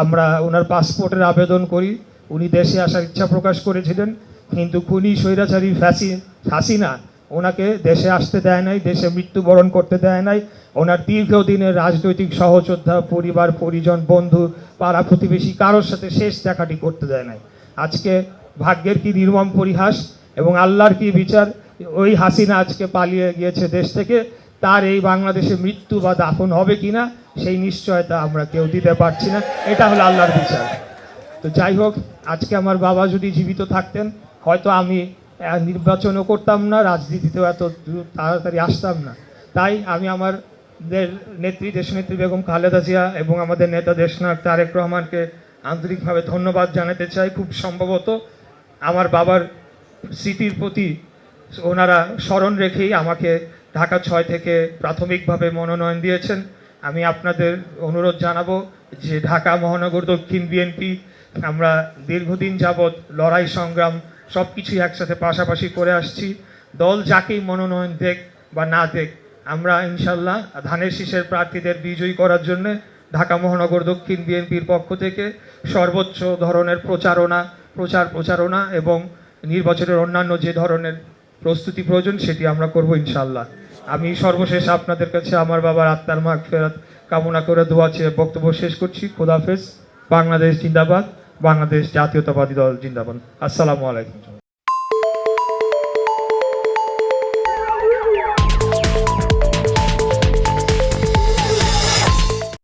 আমরা ওনার পাসপোর্টের আবেদন করি। উনি দেশে আসার ইচ্ছা প্রকাশ করেছিলেন, কিন্তু খুনি স্বৈরাচারী ফ্যাসি হাসিনা ওনাকে দেশে আসতে দেয় নাই, দেশে মৃত্যুবরণ করতে দেয় নাই। ওনার দীর্ঘদিনের রাজনৈতিক সহযোদ্ধা, পরিবার, পরিজন, বন্ধু, পাড়া প্রতিবেশী কারোর সাথে শেষ দেখাটি করতে দেয় নাই। আজকে ভাগ্যের কি নির্মম পরিহাস এবং আল্লাহর কি বিচার, ওই হাসিনা আজকে পালিয়ে গিয়েছে দেশ থেকে, তার এই বাংলাদেশে মৃত্যু বা দাফন হবে কিনা সেই নিশ্চয়তা আমরা কেউ দিতে পারছি না। এটা হলো আল্লাহর বিচার। তো যাই হোক, আজকে আমার বাবা যদি জীবিত থাকতেন, হয়তো আমি নির্বাচনও করতাম না রাজনীতিতেও এত তাড়াতাড়ি আসতাম না। তাই আমি আমার নেত্রী, দেশনেত্রী বেগম খালেদা জিয়া এবং আমাদের নেতা দেশনায়ক তারেক রহমানকে আন্তরিকভাবে ধন্যবাদ জানাতে চাই। খুব সম্ভবত আমার বাবার স্মৃতির প্রতি ওনারা স্মরণ রেখেই আমাকে ঢাকা ছয় থেকে প্রাথমিকভাবে মনোনয়ন দিয়েছেন। আমি আপনাদের অনুরোধ জানাব যে ঢাকা মহানগর দক্ষিণ বিএনপি আমরা দীর্ঘদিন যাবৎ লড়াই, সংগ্রাম সব কিছুই একসাথে পাশাপাশি করে আসছি। দল যাকেই মনোনয়ন দেখ বা না দেখ, আমরা ইনশাল্লাহ ধানের শীষের প্রার্থীদের বিজয়ী করার জন্য ঢাকা মহানগর দক্ষিণ বিএনপির পক্ষ থেকে সর্বোচ্চ ধরনের প্রচারণা, প্রচার প্রচারণা এবং নির্বাচনের অন্যান্য যে ধরনের প্রস্তুতি প্রয়োজন সেটি আমরা করব ইনশাল্লাহ। আমি সর্বশেষ আপনাদের কাছে আমার বাবার আত্মার মাগ ফেরত কামনা করে দোয়া চেয়ে বক্তব্য শেষ করছি। খোদাফেজ বাংলাদেশ জিন্দাবাদ। বাংলাদেশ জাতীয়তাবাদী দল জিন্দাবাদ। আসসালামু আলাইকুম।